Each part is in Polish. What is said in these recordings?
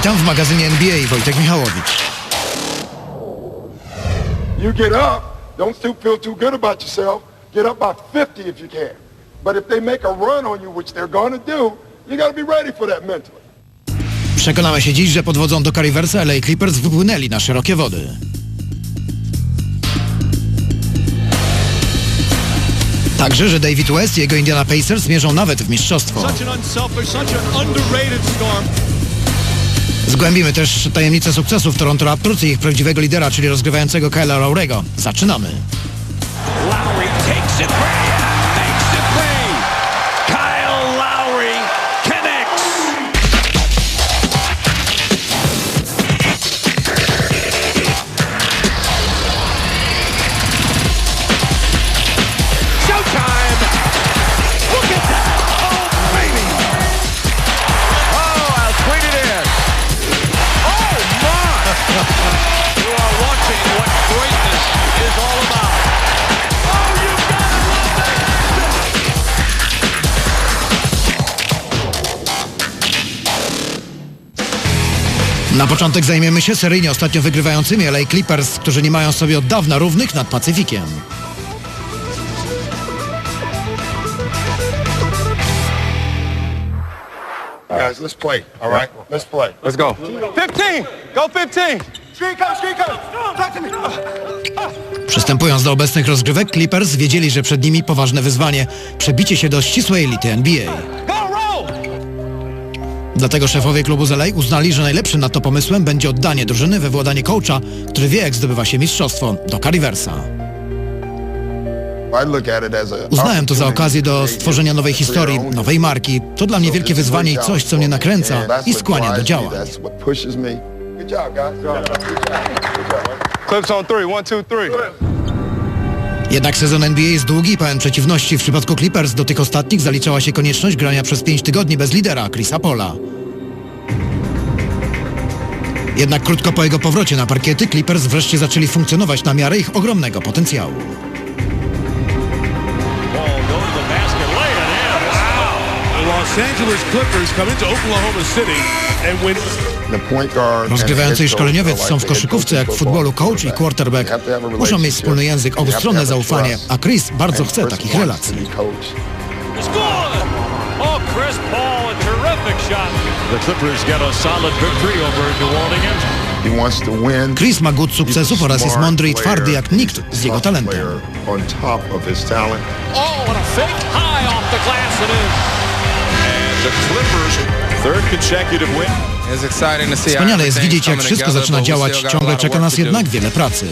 Witam w magazynie NBA, Wojtek Michałowicz. You get up, don't still feel too good about yourself. Get up by 50 if you can. But if they make a run on you, which they're to do, you got to be ready for that mentally. Przekonamy się dziś, że pod wodzą do Riversa LA Clippers wypłynęli na szerokie wody. Także, że David West i jego Indiana Pacers mierzą nawet w mistrzostwo. Such an unselfish, such an underrated storm. Zgłębimy też tajemnicę sukcesów Toronto Raptors i ich prawdziwego lidera, czyli rozgrywającego Kyla Laurego. Zaczynamy. Lowry takes it makes it. Na początek zajmiemy się seryjnie ostatnio wygrywającymi LA Clippers, którzy nie mają sobie od dawna równych nad Pacyfikiem. Guys, let's play. All right? Let's play. Let's go. 15. Go 15. Screen coach, screen coach. Talk to me. Przystępując do obecnych rozgrywek, Clippers wiedzieli, że przed nimi poważne wyzwanie przebicie się do ścisłej elity NBA. Dlatego szefowie klubu z LA uznali, że najlepszym na to pomysłem będzie oddanie drużyny we władanie coacha, który wie jak zdobywa się mistrzostwo, do Riversa. I look at it as a Uznałem to za okazję do stworzenia nowej historii, nowej marki. To dla mnie wielkie wyzwanie i coś, co mnie nakręca i skłania do działań. Clips on three. One, two, three. Jednak sezon NBA jest długi pełen przeciwności. W przypadku Clippers do tych ostatnich zaliczała się konieczność grania przez 5 tygodni bez lidera, Chrisa Paula. Jednak krótko po jego powrocie na parkiety Clippers wreszcie zaczęli funkcjonować na miarę ich ogromnego potencjału. Los Angeles Clippers come into Oklahoma City and win. Rozgrywający i szkoleniowiec są w koszykówce jak w futbolu coach i quarterback. Muszą mieć wspólny język, obustronne zaufanie, a Chris bardzo chce takich relacji. Chris ma głód sukcesów oraz jest mądry i twardy jak nikt z jego talentem. Oh, third consecutive win. Wspaniale jest widzieć, jak wszystko zaczyna działać. Ciągle czeka nas jednak wiele pracy.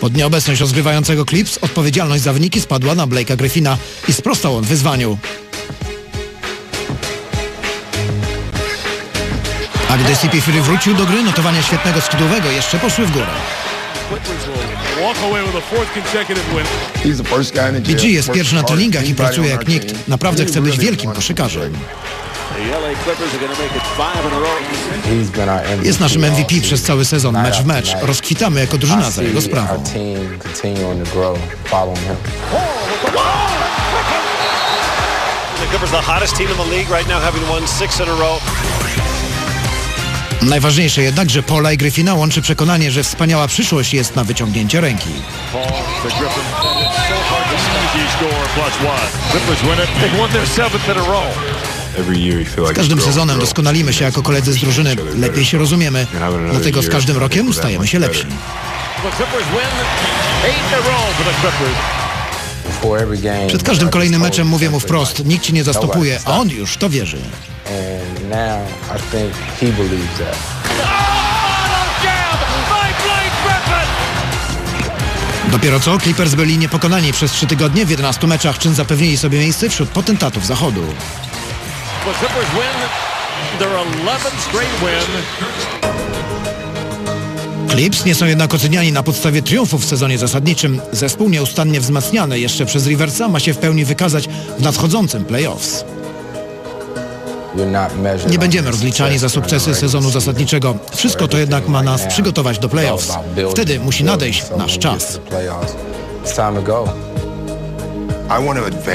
Pod nieobecność rozgrywającego Clips odpowiedzialność za wyniki spadła na Blake'a Griffina i sprostał on wyzwaniu. A gdy CP Fury wrócił do gry, notowania świetnego skrzydłowego jeszcze poszły w górę. BG jest pierwszy na treningach i pracuje jak nikt. Naprawdę chce być wielkim koszykarzem. Jest naszym MVP przez cały sezon, mecz w mecz. Rozkwitamy jako drużyna za jego sprawą. our team continuing to grow, following him. The Clippers, the hottest team in the league right now, having won six in a row. Najważniejsze jednak, że Paula i Griffina łączy przekonanie, że wspaniała przyszłość jest na wyciągnięcie ręki. Paul Z każdym sezonem doskonalimy się jako koledzy z drużyny, lepiej się rozumiemy, dlatego z każdym rokiem stajemy się lepsi. Przed każdym kolejnym meczem mówię mu wprost, nikt ci nie zastopuje, a on już to wierzy. Dopiero co Clippers byli niepokonani przez trzy tygodnie w 11 meczach, czym zapewnili sobie miejsce wśród potentatów zachodu. The Clippers win their 11th straight win. Clips nie są jednak oceniani na podstawie triumfów w sezonie zasadniczym. Zespół nieustannie wzmacniany jeszcze przez Riversa ma się w pełni wykazać w nadchodzącym playoffs. Nie będziemy rozliczani za sukcesy sezonu zasadniczego. Wszystko to jednak ma nas przygotować do playoffs. Wtedy musi nadejść nasz czas.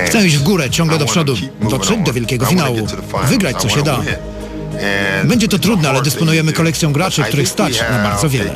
Chcę iść w górę, ciągle do przodu, dotrzeć do wielkiego finału, wygrać co się da. Będzie to trudne, ale dysponujemy kolekcją graczy, których stać na bardzo wiele.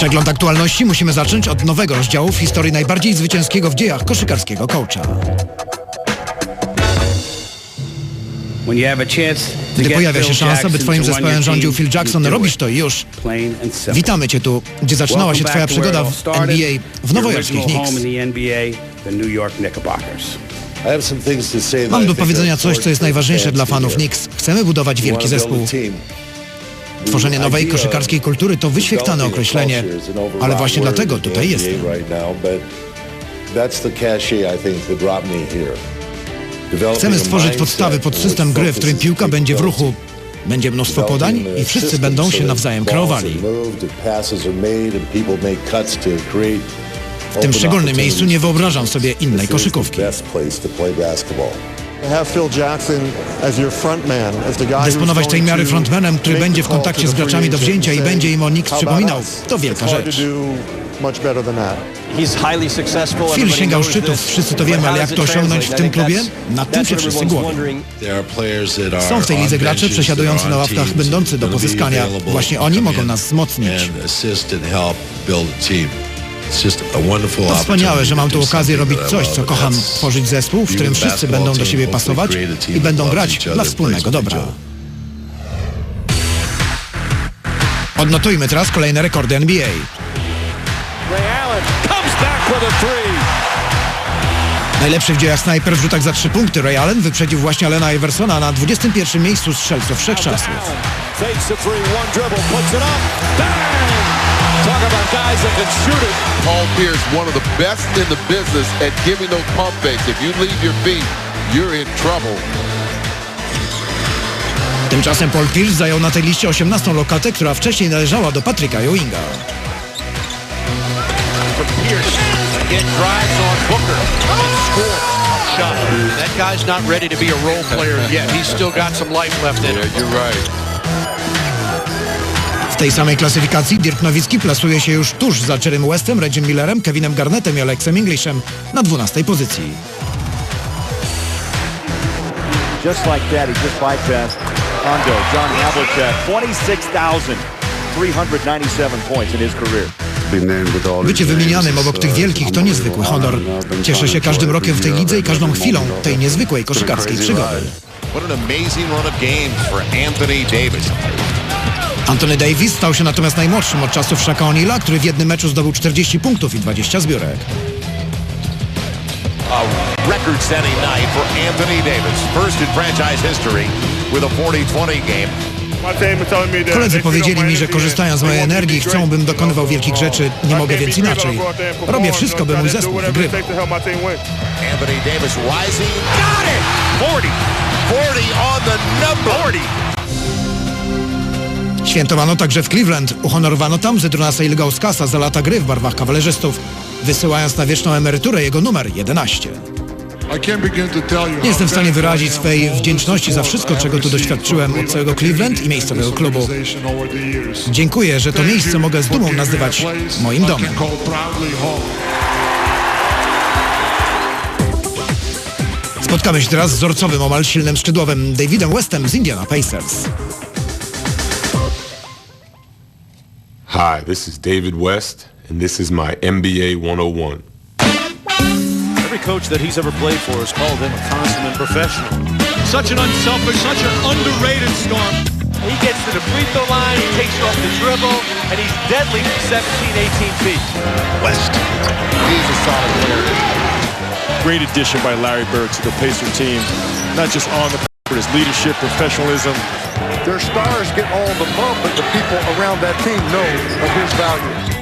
Przegląd aktualności musimy zacząć od nowego rozdziału w historii najbardziej zwycięskiego w dziejach koszykarskiego coacha. Gdy pojawia się szansa, by twoim zespołem rządził Phil Jackson, robisz to już. Witamy Cię tu, gdzie zaczynała się Twoja przygoda w NBA w nowojorskich Knicks. Mam do powiedzenia coś, co jest najważniejsze dla fanów Knicks. Chcemy budować wielki zespół. Tworzenie nowej koszykarskiej kultury to wyświechtane określenie, ale właśnie dlatego tutaj jestem. Chcemy stworzyć podstawy pod system gry, w którym piłka będzie w ruchu, będzie mnóstwo podań i wszyscy będą się nawzajem kreowali. W tym szczególnym miejscu nie wyobrażam sobie innej koszykówki. Dysponować tej miary frontmanem, który będzie w kontakcie z graczami do wzięcia i będzie im o Knicks przypominał, to wielka rzecz. He's highly successful. Phil sięgał szczytów, wszyscy to wiemy, ale jak to osiągnąć w tym klubie? Nad tym się wszyscy głowią. Są w tej lidze gracze przesiadujący na ławkach będący do pozyskania. Właśnie oni mogą nas wzmocnić. To wspaniałe, że mam tu okazję robić coś, co kocham, tworzyć zespół, w którym wszyscy będą do siebie pasować i będą grać dla wspólnego dobra. Odnotujmy teraz kolejne rekordy NBA. Ray Allen comes back with a three. Najlepszy w dziejach snajper w rzutach za trzy punkty. Ray Allen wyprzedził właśnie Alena Iversona na 21 miejscu strzelców wszechczasów. Talk about guys that can shoot it. Paul Pierce, one of the best in the business at giving those pump fakes. If you leave your feet, you're in trouble. Tymczasem Paul Pierce zajął na tej liście 18 lokatę, która wcześniej należała do Patryka Ewinga. Pierce again drives on Booker. Scores. That guy's not ready to be a role player yet. He's still got some life left in Yeah, him. you're right. W tej samej klasyfikacji Dirk Nowicki plasuje się już tuż za Jerrym Westem, Reggie Millerem, Kevinem Garnettem i Alexem Englishem na 12 pozycji. Just like that, he just bypassed Hondo, John Havlicek, 26,397 points in his career. Bycie wymienianym obok tych wielkich to niezwykły honor. Cieszę się każdym rokiem w tej lidze i każdą chwilą tej niezwykłej koszykarskiej przygody. What an amazing run of games for Anthony Davis. Anthony Davis stał się natomiast najmłodszym od czasów Shaka O'Neala, który w jednym meczu zdobył 40 punktów i 20 zbiórek. A record-setting night for Anthony Davis. First in franchise history with a 40-20 game. Koledzy powiedzieli mi, że korzystają z mojej energii, chcą, bym dokonywał wielkich rzeczy, nie mogę więc inaczej. Robię wszystko, by mój zespół wygrywał. Anthony Davis rising. Got it! 40. 40 on the number. 40. Świętowano także w Cleveland. Uhonorowano tam Zydrunasa Ilgauskasa za lata gry w barwach kawalerzystów, wysyłając na wieczną emeryturę jego numer 11. Nie jestem w stanie wyrazić swej wdzięczności za wszystko, czego tu doświadczyłem od całego Cleveland i miejscowego klubu. Dziękuję, że to miejsce mogę z dumą nazywać moim domem. Spotkamy się teraz z wzorcowym, omal silnym skrzydłowym Davidem Westem z Indiana Pacers. Hi, this is David West, and this is my NBA 101. Every coach that he's ever played for has called him a consummate professional. Such an unselfish, such an underrated storm. He gets to the free throw line, he takes you off the dribble, and he's deadly from 17, 18 feet. West. He's a solid player. Great addition by Larry Bird to the Pacer team, not just on the His leadership, professionalism. Their stars get all the but the people around that team know of his value.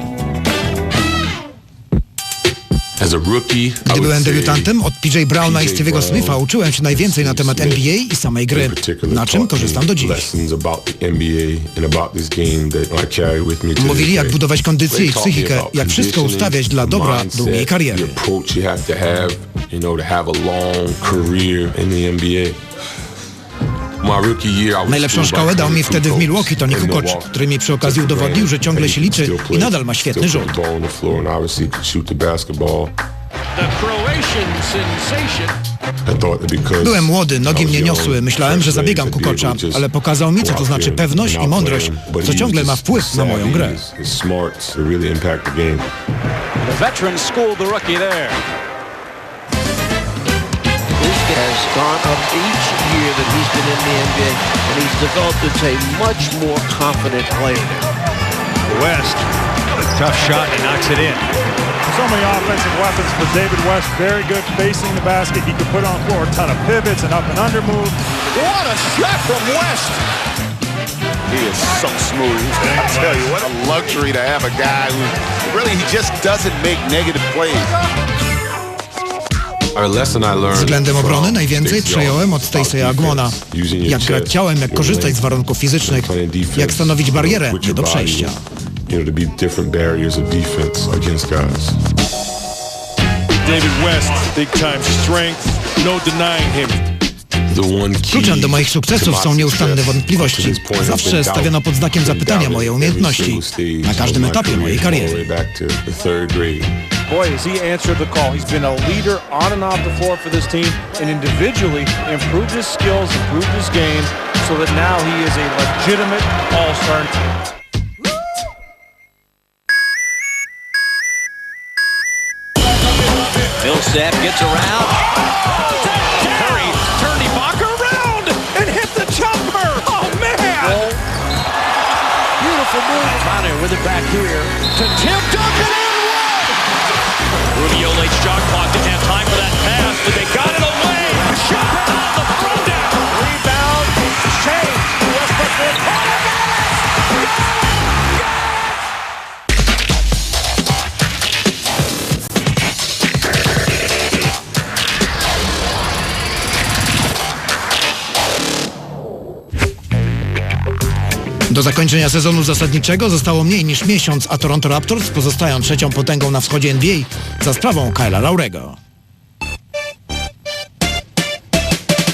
As a rookie, I Gdy byłem debiutantem, od PJ Browna i Stevie'ego Brown, Smitha uczyłem się najwięcej na temat NBA i samej gry, na czym korzystam do dziś. Mówili, jak budować kondycję They i taught me psychikę, about jak wszystko ustawiać dla dobra mindset, długiej kariery. Najlepszą szkołę dał mi 22 wtedy w Milwaukee Tony Kukoc, który mi przy okazji udowodnił, że ciągle się liczy i nadal ma świetny rzut. Byłem młody, nogi mnie niosły, myślałem, że zabiegam Kukocza, ale pokazał mi, co to znaczy pewność i mądrość, co ciągle ma wpływ na moją grę. The veteran schooled the rookie there. This has gone up each year that he's been in the NBA, and he's developed into a much more confident player now. West, a tough shot and knocks it in. So many offensive weapons for David West. Very good facing the basket. He can put on the floor a ton of pivots and up and under moves. What a shot from West. He is so smooth. I tell you, what a luxury to have a guy who really he just doesn't make negative plays. Względem obrony najwięcej Stacey przejąłem od about Agmona. Jak grać ciałem, jak korzystać z warunków fizycznych, jak stanowić barierę nie do przejścia. David West, big time strength. No denying him. Kluczem do moich sukcesów są nieustanne wątpliwości. Zawsze stawiano pod znakiem zapytania moje umiejętności na każdym etapie mojej kariery. Way back to the third grade. Boy, has he answered the call. He's been a leader on and off the floor for this team and individually improved his skills, improved his game so that now he is a legitimate all-star. Millsap gets around. Curry turned Ibaka around and hit the jumper. Oh, man. Beautiful move. Connor with it back here to Tim Duncan Do zakończenia sezonu zasadniczego zostało mniej niż miesiąc, a Toronto Raptors pozostają trzecią potęgą na wschodzie NBA za sprawą Kyla Laurego.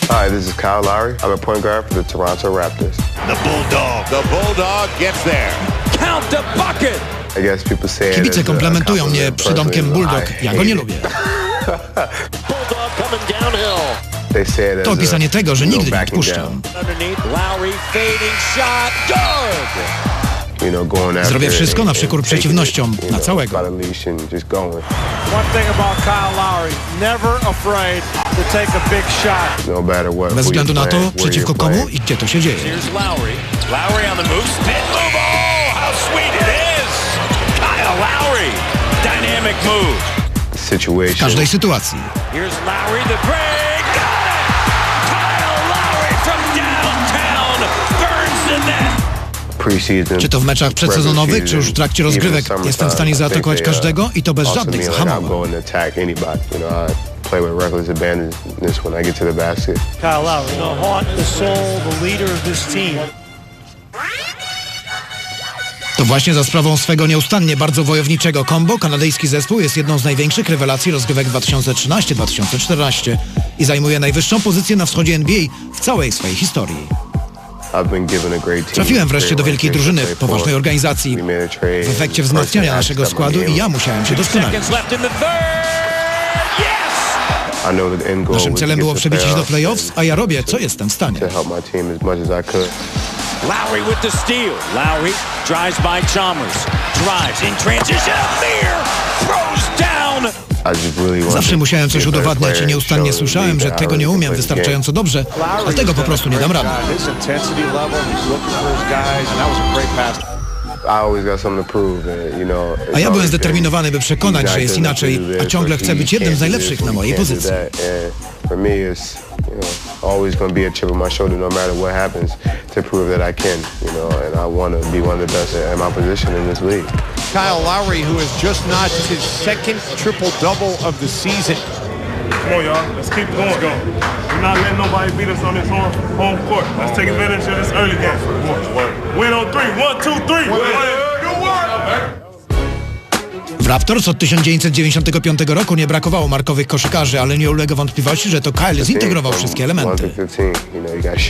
Hi, this is Kyle Lowry. I'm a point guard for the Toronto Raptors. The Bulldog. The Bulldog gets there. Count the bucket. I guess people say Kibice a komplementują mnie compliment. przy domkiem Personally, Bulldog. Ja go nie lubię. Bulldog coming downhill. To opisanie tego, że nigdy nie odpuszczam. Zrobię wszystko na przekór przeciwnościom, na całego. No. Bez względu na to, przeciwko komu i gdzie to się dzieje. Here's Lowry. Lowry Czy to w meczach przedsezonowych, czy już w trakcie rozgrywek, jestem w stanie zaatakować uh, każdego i to bez żadnych zahamowań. play with reckless abandonness when I get to the basket. Kyle Lowry, the heart, the soul, the leader of this team. To właśnie za sprawą swego nieustannie bardzo wojowniczego combo kanadyjski zespół jest jedną z największych rewelacji rozgrywek 2013-2014 i zajmuje najwyższą pozycję na wschodzie NBA w całej swojej historii. Trafiłem wreszcie do Great wielkiej team to drużyny, poważnej organizacji, We made a trade. w efekcie wzmacniania naszego składu i ja musiałem się doskonalić. Naszym was to celem get było to przebić ich do playoffs playoffs, a ja robię co jestem w stanie. Lowry with the steal. Lowry drives by Chalmers. Drives in transition. Amir throws down. I just really wanted Zawsze musiałem coś udowadniać i nieustannie słyszałem, że tego nie umiem wystarczająco dobrze, a tego po prostu nie dam rady. A. I always got something to prove, and, you know, it's A ja byłem always zdeterminowany, by przekonać, że jest inaczej, a ciągle chcę być jednym z najlepszych na mojej pozycji. For me, it's you know always going to be a chip on my shoulder, no matter what happens, to prove that I can, you know, and I want to be one of the best in my position in this league. Kyle Lowry, who has just notched his second triple-double of the season. Come on, y'all. Let's keep going. Let's go. We're not letting nobody beat us on this home, home court. Let's take advantage of this early game. Win on three. One, two, three. Good work. W Raptors od 1995 roku nie brakowało markowych koszykarzy, ale nie ulega wątpliwości, że to Kyle zintegrował wszystkie elementy.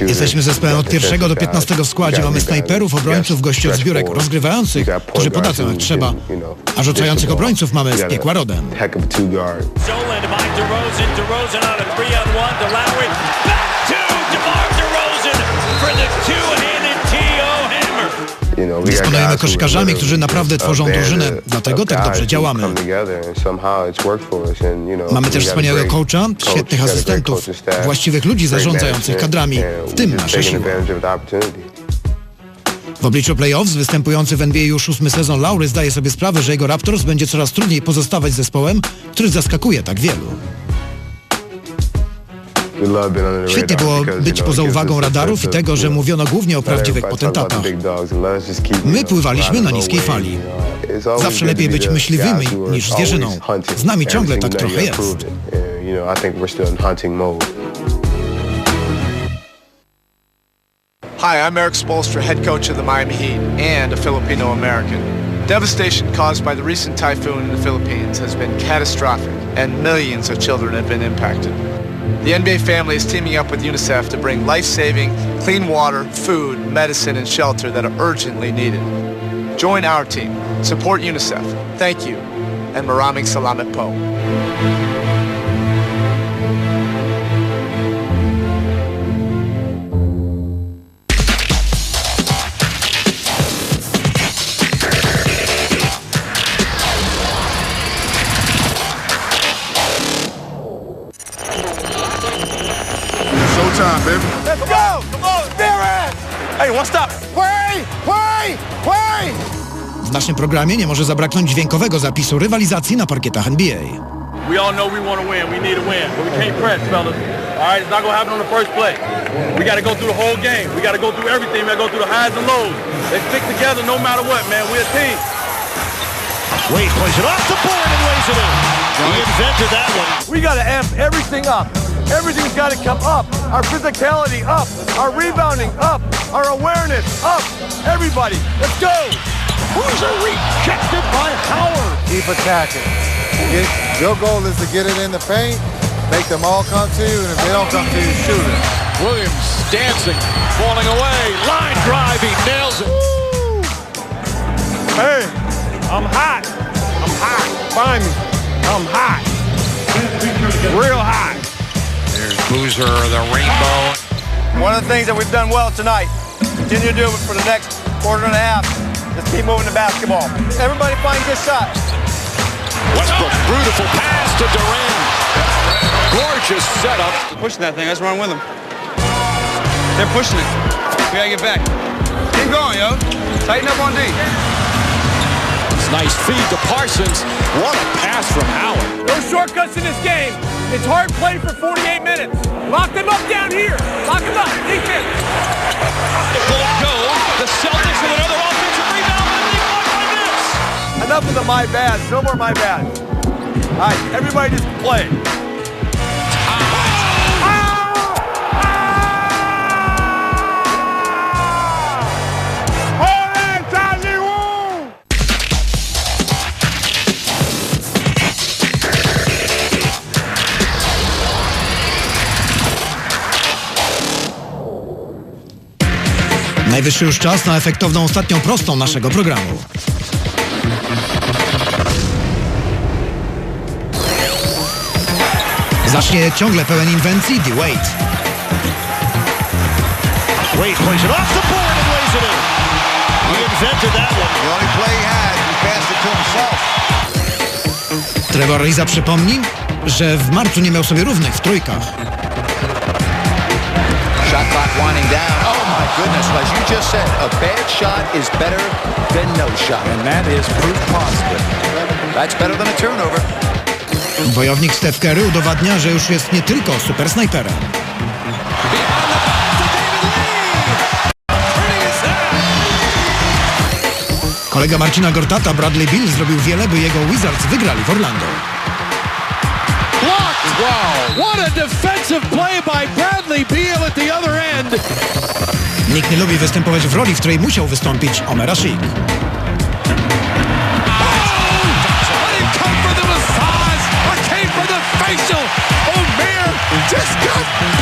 Jesteśmy zespołem od pierwszego do 15 w składzie. Mamy snajperów, obrońców, gości od zbiórek, rozgrywających, którzy podadzą jak trzeba, a rzucających obrońców mamy z piekła rodem. Zola to Mike DeRozan. DeRozan on a three on one to Lowry. Back to DeMar DeRozan for the two-handed T.O. Hammer. Dysponujemy koszykarzami, którzy naprawdę tworzą drużynę, dlatego tak dobrze działamy. Mamy też wspaniałego coacha, świetnych asystentów, właściwych ludzi zarządzających kadrami, w tym nasze siły. W obliczu playoffs występujący w NBA już ósmy sezon Laury zdaje sobie sprawę, że jego Raptors będzie coraz trudniej pozostawać zespołem, który zaskakuje tak wielu. Świetnie było być poza uwagą radarów i tego, że mówiono głównie o prawdziwych potentatach. My pływaliśmy na niskiej fali. Zawsze lepiej być myśliwymi niż zwierzyną. Z nami ciągle tak trochę jest. Hi, I'm Eric Spolstra, head coach of the Miami Heat and a Filipino American. Devastation caused by the recent typhoon in the Philippines has been catastrophic, and millions of children have been impacted. The NBA family is teaming up with UNICEF to bring life-saving, clean water, food, medicine, and shelter that are urgently needed. Join our team. Support UNICEF. Thank you. And Maraming Salamat Po. Stop. Play! Play! Play! W naszym programie nie może zabraknąć dźwiękowego zapisu rywalizacji na parkietach NBA. We all know we want to win. We need to win, but we can't press, fellas. All right, it's not gonna happen on the first play. We got to go through the whole game. We got to go through everything. We got to go through the highs and lows. They stick together no matter what, man. We're a team. Wade plays it off the board and lays it in. He invented that one. We got to amp everything up. Everything's got to come up. Our physicality up. Our rebounding up. Our awareness up. Everybody, let's go. Boozer rejected by Howard. Keep attacking. Get, your goal is to get it in the paint, make them all come to you, and if they don't come to you, shoot it. Williams dancing, falling away, line drive, he nails it. Hey, I'm hot. I'm hot. Find me. I'm hot. Real hot. There's Boozer, the rainbow. One of the things that we've done well tonight, continue to do it for the next quarter and a half. Let's keep moving the basketball. Everybody find good shots. Westbrook, beautiful pass to Durant. Gorgeous setup. Pushing that thing. That's wrong with them. They're pushing it. We gotta get back. Keep going, yo. Tighten up on D. It's nice feed to Parsons. What a pass from Howard. No shortcuts in this game. It's hard play for 48 minutes. Lock them up down here. Lock them up. Defense. The ball goes. The Celtics with another offensive rebound, but they blocked by. Enough of the my bad. No more my bad. All right, everybody just play. Najwyższy już czas na efektowną ostatnią prostą naszego programu. Zacznie ciągle pełen inwencji D. Wade. Wade plays it off the board and lays it in. He invented that one. The only play he had, he passed it to himself. Trevor Riza przypomni, że w marcu nie miał sobie równych w trójkach. Shot clock winding down. Oh my goodness, as you just said, a bad shot is better than no shot. And that is proof positive. That's better than a turnover. Wojownik Steph Curry udowadnia, że już jest nie tylko super snajperem. Kolega Marcina Gortata, Bradley Bill, zrobił wiele, by jego Wizards wygrali w Orlando. Blocked! Wow! What a defensive play by Bradley Beal at the other end! Nikt nie lubi występować w roli, w której musiał wystąpić Omer Ashik.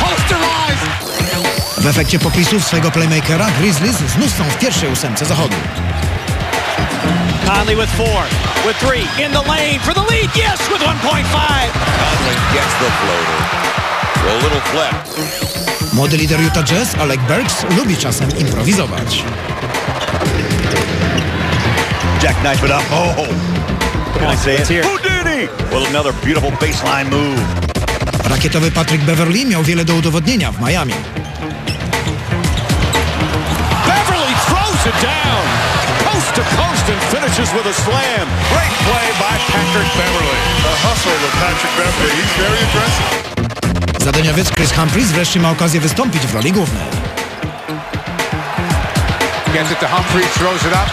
Oh, w efekcie popisów swojego playmakera Grizzlies znów są w pierwszej ósemce zachodu. Conley with four, with three, in the lane for the lead, yes, with 1.5. Conley gets the floater. A little flip. Młody lider Utah Jazz, Alec Burks, lubi czasem improwizować. Jackknife it up. Oh! Can I say it? hear it. Houdini! Well, another beautiful baseline move. Rakietowy Patrick Beverly miał wiele do udowodnienia w Miami. Beverly throws it down. Coast to coast and finishes with a slam. Great play by Patrick Beverly. The hustle of Patrick Beverly, he's very aggressive. Zadaniowiec Chris Humphries wreszcie ma okazję wystąpić w roli głównej. Gets it to Humphries, throws it up.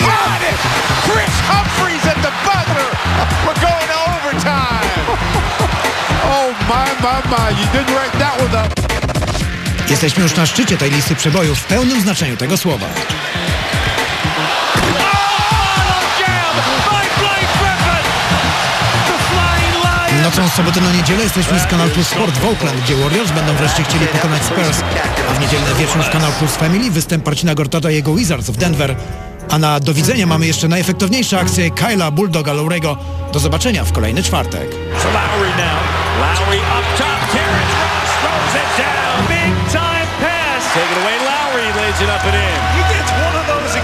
Got it! Chris Humphries at the buzzer! We're going to overtime! oh my, my, my, you didn't write that one up. Jesteśmy już na szczycie tej listy przebojów w pełnym znaczeniu tego słowa. Nocą z soboty na niedzielę jesteśmy z Kanal Plus Sport w Oakland, gdzie Warriors będą wreszcie chcieli pokonać Spurs, a w niedzielny wieczór w Kanal Plus Family występ Marcina Gortata i jego Wizards w Denver. A na do widzenia mamy jeszcze najefektowniejsze akcje Kyla Bulldoga Lowrego. Do zobaczenia w kolejny czwartek. Take it away. Lowry lays it up and in.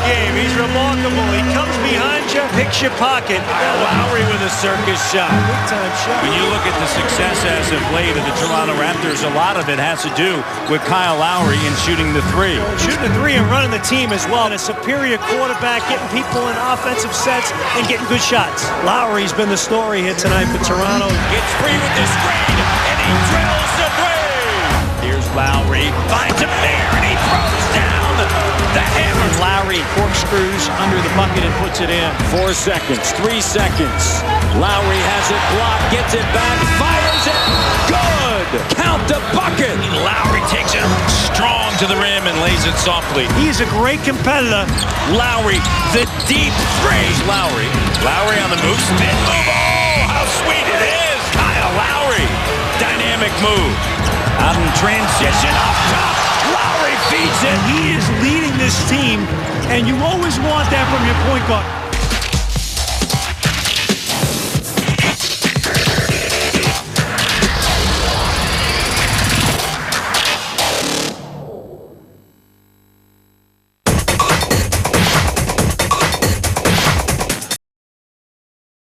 He gets one of those a game. He's remarkable. He comes behind you, picks your pocket. Lowry with a circus shot. Big time shot. When you look at the success as of late of the Toronto Raptors, a lot of it has to do with Kyle Lowry in shooting the three. Shooting the three and running the team as well. And a superior quarterback, getting people in offensive sets and getting good shots. Lowry's been the story here tonight for Toronto. Gets free with the screen, and he drills the three. Here's Lowry, finds him there, and he throws down the hammer. Lowry corkscrews under the bucket and puts it in. Four seconds, three seconds. Lowry has it blocked, gets it back, fires it. Good! Count the bucket. Lowry takes it strong to the rim and lays it softly. He's a great competitor. Lowry, the deep three. Lowry. Lowry on the move. Spin move. Oh, how sweet it is. Kyle Lowry. Dynamic move. Out in transition up top. Lowry feeds it. He is leading this team, and you always want that from your point guard.